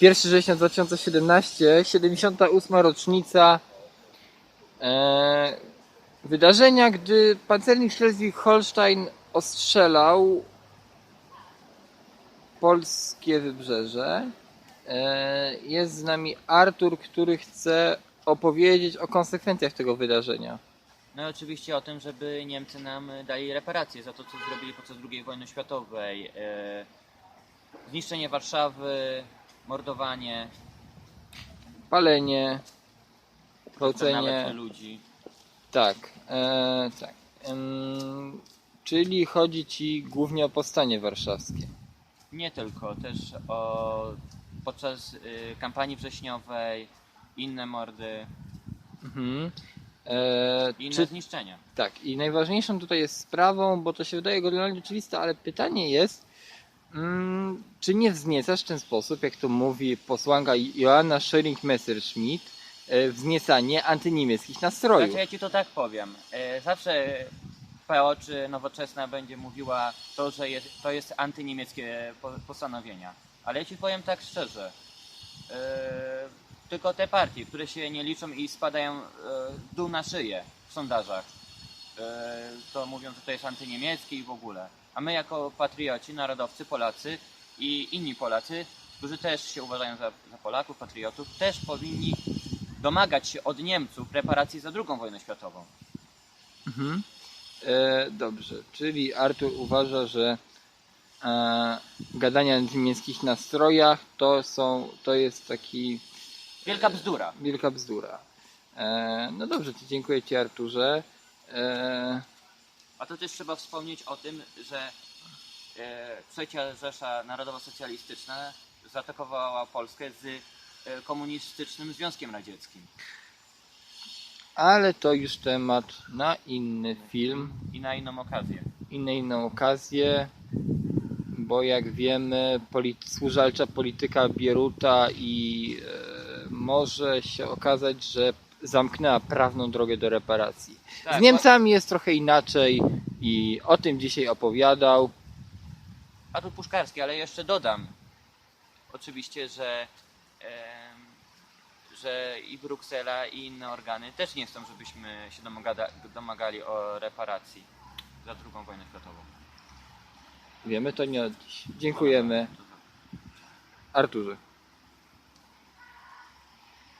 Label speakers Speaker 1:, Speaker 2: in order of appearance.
Speaker 1: 1 września 2017, 78. rocznica e, wydarzenia, gdy pancernik Schleswig-Holstein ostrzelał polskie wybrzeże. E, jest z nami Artur, który chce opowiedzieć o konsekwencjach tego wydarzenia.
Speaker 2: No i oczywiście o tym, żeby Niemcy nam dali reparacje za to, co zrobili podczas II wojny światowej. E, zniszczenie Warszawy, mordowanie,
Speaker 1: Palenie, gwałcenie.
Speaker 2: ludzi.
Speaker 1: Tak, e, tak. Em, czyli chodzi ci głównie o powstanie warszawskie.
Speaker 2: Nie tylko, też o, podczas y, kampanii wrześniowej, inne mordy,
Speaker 1: Mhm. E,
Speaker 2: inne
Speaker 1: czy,
Speaker 2: zniszczenia.
Speaker 1: tak, i najważniejszą tutaj jest sprawą, bo to się wydaje generalnie oczywiste, ale pytanie jest, czy nie wzniecasz w ten sposób, jak to mówi posłanka Joanna Schering-Messerschmidt, e, wzniecanie antyniemieckich nastrojów.
Speaker 2: Znaczy ja ci to tak powiem. E, zawsze PO czy nowoczesna będzie mówiła to, że jest, to jest antyniemieckie po- postanowienia. Ale ja ci powiem tak szczerze. E, tylko te partie, które się nie liczą i spadają e, dół na szyję w sondażach, to mówią, że to jest antyniemieckie i w ogóle. A my jako patrioci, narodowcy, Polacy i inni Polacy, którzy też się uważają za, za Polaków, patriotów, też powinni domagać się od Niemców reparacji za II wojnę światową.
Speaker 1: Mhm. E, dobrze, czyli Artur uważa, że e, gadania o niemieckich nastrojach to są, to jest taki
Speaker 2: Wielka bzdura.
Speaker 1: wielka bzdura. E, no dobrze, dziękuję Ci Arturze. E,
Speaker 2: A to też trzeba wspomnieć o tym, że e, trzecia Rzesza Narodowo-Socjalistyczna zaatakowała Polskę z e, komunistycznym Związkiem Radzieckim.
Speaker 1: ale to już temat na inny film,
Speaker 2: I na inną okazję.
Speaker 1: i na inną okazję, bo jak wiemy, polit- służalcza polityka Bieruta i e, może się okazać, że zamknęła prawną drogę do reparacji.
Speaker 2: Tak,
Speaker 1: Z Niemcami jest trochę inaczej i o tym dzisiaj opowiadał.
Speaker 2: A tu Puszkarski, ale jeszcze dodam oczywiście, że, em, że i Bruksela i inne organy też nie chcą, żebyśmy się domagada, domagali o reparacji za II wojnę światową.
Speaker 1: Wiemy to nie od dziś. Dziękujemy Arturze.